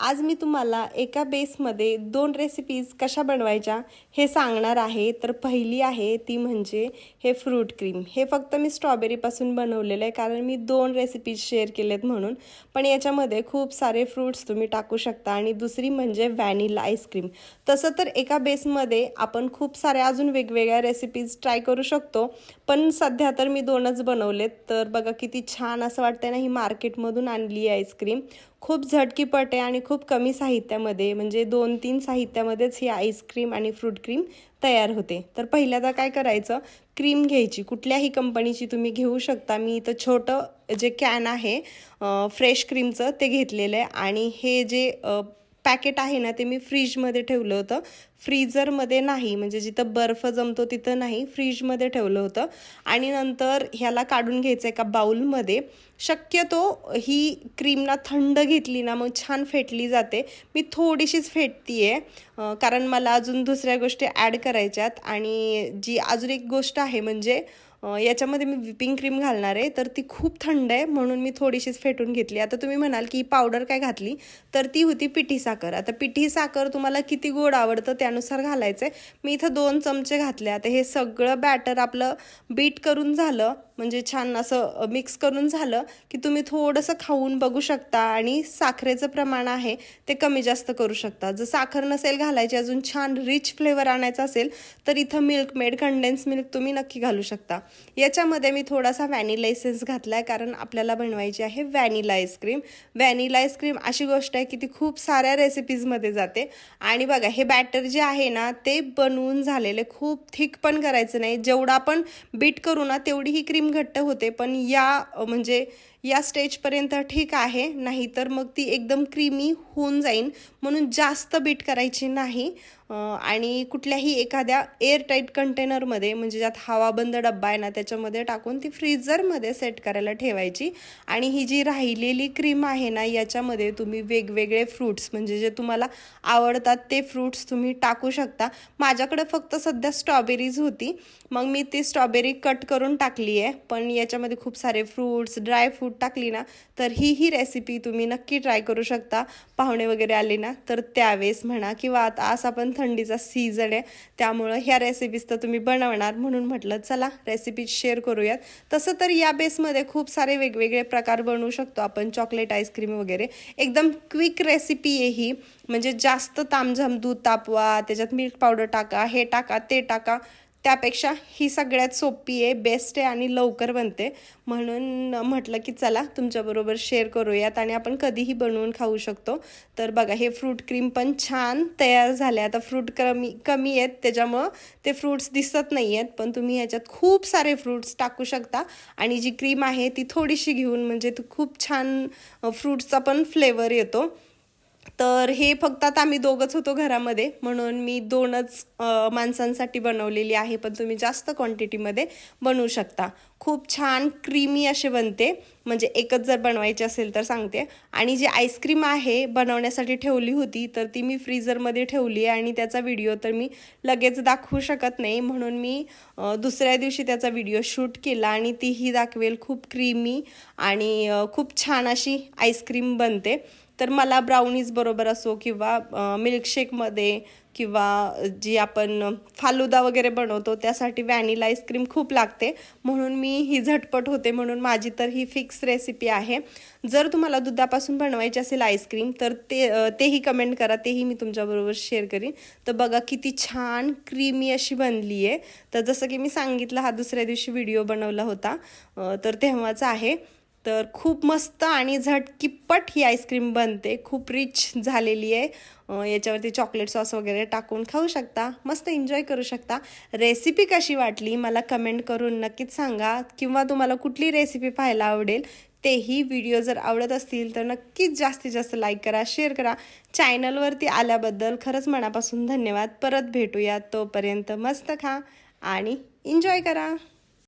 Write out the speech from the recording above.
आज मी तुम्हाला एका बेसमध्ये दोन रेसिपीज कशा बनवायच्या हे सांगणार आहे. तर पहिली आहे ती म्हणजे हे फ्रूट क्रीम हे फक्त मी स्ट्रॉबेरीपासून बनवलेलं आहे कारण मी दोन रेसिपीज शेअर केलेत म्हणून. पण याच्यामध्ये खूप सारे फ्रूट्स तुम्ही टाकू शकता आणि दुसरी म्हणजे व्हॅनिला आईस्क्रीम तसं तर एका बेसमध्ये आपण खूप साऱ्या अजून वेगवेगळ्या रेसिपीज ट्राय करू शकतो. पण सध्या तर मी दोनच बनवलेत. तर बघा किती छान असं वाटतंय ना ही मार्केटमधून आणली आईस्क्रीम खूप झटकीपट आहे आणि खूप कमी साहित्यामध्ये म्हणजे दोन तीन साहित्यामध्येच ही आईस्क्रीम आणि फ्रूट क्रीम तयार होते. तर पहिल्यांदा काय करायचं क्रीम घ्यायची. कुठल्याही कंपनीची तुम्ही घेऊ शकता. मी इथं छोटं जे कॅन आहे फ्रेश क्रीमचं ते घेतलेलं आहे. आणि हे जे पॅकेट आहे ना ते मी फ्रीजमध्ये ठेवलं होतं. फ्रीझरमध्ये नाही म्हणजे जिथं बर्फ जमतो तिथं नाही फ्रीजमध्ये ठेवलं होतं. आणि नंतर ह्याला काढून घ्यायचं एका बाऊलमध्ये शक्यतो ही क्रीम ना थंड घेतली ना मग छान फेटली जाते. मी थोडीशीच फेटती आहे कारण मला अजून दुसऱ्या गोष्टी ॲड करायच्यात. आणि जी अजून एक गोष्ट आहे म्हणजे याच्यामध्ये मी विपिंग क्रीम घालणार आहे तर ती खूप थंड आहे म्हणून मी थोडीशीच फेटून घेतली. आता तुम्ही म्हणाल की पावडर काय घातली तर ती होती पिठी साखर. आता पिठी साखर तुम्हाला किती गोड आवडतं त्यानुसार घालायचं आहे मी इथं दोन चमचे घातले. आता हे सगळं बॅटर आपलं बीट करून झालं म्हणजे छान असं मिक्स करून झालं की तुम्ही थोडंसं खाऊन बघू शकता आणि साखरेचं प्रमाण आहे ते कमी जास्त करू शकता. जर साखर नसेल घालायची अजून छान रिच फ्लेवर आणायचा असेल तर इथं मिल्क मेड कंडेन्स मिल्क तुम्ही नक्की घालू शकता. याच्यामध्ये मी थोडासा व्हॅनिला एसेन्स घातला आहे कारण आपल्याला बनवायची आहे व्हॅनिला आईस्क्रीम व्हॅनिला आईस्क्रीम अशी गोष्ट आहे की ती खूप साऱ्या रेसिपीजमध्ये जाते. आणि बघा हे बॅटर जे आहे ना ते बनवून झालेले खूप थिक पण करायचं नाही. जेवढा आपण बीट करू ना तेवढी ही क्रीम घट्ट होते. पण या म्हणजे या स्टेजपर्यंत ठीक आहे. नाहीतर मग ती एकदम क्रीमी होऊन जाईन. म्हणून जास्त बीट करायची नाही. आणि कुठल्याही एखाद्या एअरटाईट कंटेनरमध्ये म्हणजे ज्यात हवाबंद डब्बा आहे ना त्याच्यामध्ये टाकून ती फ्रीजरमध्ये सेट करायला ठेवायची. आणि ही जी राहिलेली क्रीम आहे ना याच्यामध्ये तुम्ही वेगवेगळे फ्रूट्स म्हणजे जे तुम्हाला आवडतात ते फ्रूट्स तुम्ही टाकू शकता. माझ्याकडे फक्त सध्या स्ट्रॉबेरीज होती. मग मी ती स्ट्रॉबेरी कट करून टाकली आहे. पण याच्यामध्ये खूप सारे फ्रूट्स ड्राय फ्रूट टाकली ना तर ही ही रेसिपी तुम्ही नक्की ट्राय करू शकता. पाहुणे वगैरे आले ना तर त्यावेळेस म्हणा किंवा आता असं आपण थंडीचा सीझन आहे त्यामुळं ह्या रेसिपीज तर तुम्ही बनवणार म्हणून म्हटलं चला रेसिपीज शेअर करूयात. तसं तर या बेसमध्ये खूप सारे वेगवेगळे प्रकार बनवू शकतो आपण चॉकलेट आईस्क्रीम वगैरे. एकदम क्विक रेसिपी आहे ही. म्हणजे जास्त तामझाम दूध तापवा त्याच्यात मिल्क पावडर टाका हे टाका ते टाका. त्यापेक्षा ही सगळ्यात सोपी आहे बेस्ट आहे आणि लवकर बनते. म्हणून म्हटलं की चला तुमच्याबरोबर शेअर करूयात आणि आपण कधीही बनवून खाऊ शकतो. तर बघा हे फ्रूट क्रीम पण छान तयार झाले. आता फ्रूट कमी कमी आहेत त्याच्यामुळं ते फ्रूट्स दिसत नाही आहेत पण तुम्ही ह्याच्यात खूप सारे फ्रूट्स टाकू शकता. आणि जी क्रीम आहे ती थोडीशी घेऊन म्हणजे खूप छान फ्रूट्सचा पण फ्लेवर येतो. तर हे फक्त आता आम्ही दोघंच होतो घरामध्ये. म्हणून मी दोनच माणसांसाठी बनवलेली आहे पण तुम्ही जास्त क्वांटिटीमध्ये बनवू शकता. खूप छान क्रीमी असे बनते. म्हणजे एकच जर बनवायची असेल तर सांगते. आणि जी आईस्क्रीम आहे बनवण्यासाठी ठेवली होती तर ती मी फ्रीजरमध्ये ठेवली आहे आणि त्याचा व्हिडिओ तर मी लगेच दाखवू शकत नाही. म्हणून मी दुसऱ्या दिवशी त्याचा व्हिडिओ शूट केला आणि तीही दाखवेल. खूप क्रीमी आणि खूप छान अशी आईस्क्रीम बनते. तर मला ब्राउनीज बरोबर असो किंवा मिल्कशेकमध्ये किंवा जी आपण फालुदा वगैरे बनवतो त्यासाठी व्हॅनिला आईस्क्रीम खूप लागते. म्हणून मी ही झटपट होते म्हणून माझी तर ही फिक्स रेसिपी आहे. जर तुम्हाला दुधापासून बनवायची असेल आईस्क्रीम तर ते तेही कमेंट करा तेही मी तुमच्याबरोबर शेअर करीन. तर बघा किती छान क्रीमी अशी बनली आहे तर जसं की मी सांगितलं हा दुसऱ्या दिवशी व्हिडिओ बनवला होता तर तेव्हाच आहे. तर खूप मस्त आणि झटकिप्पट ही आईस्क्रीम बनते. खूप रिच झालेली आहे. याच्यावरती चॉकलेट सॉस वगैरे टाकून खाऊ शकता. मस्त एन्जॉय करू शकता. रेसिपी कशी वाटली मला कमेंट करून नक्कीच सांगा. किंवा तुम्हाला कुठली रेसिपी पाहायला आवडेल तेही व्हिडिओ जर आवडत असतील तर नक्कीच जास्तीत जास्त लाईक करा शेअर करा. चॅनलवरती आल्याबद्दल खरंच मनापासून धन्यवाद. परत भेटूया तोपर्यंत मस्त खा आणि एन्जॉय करा.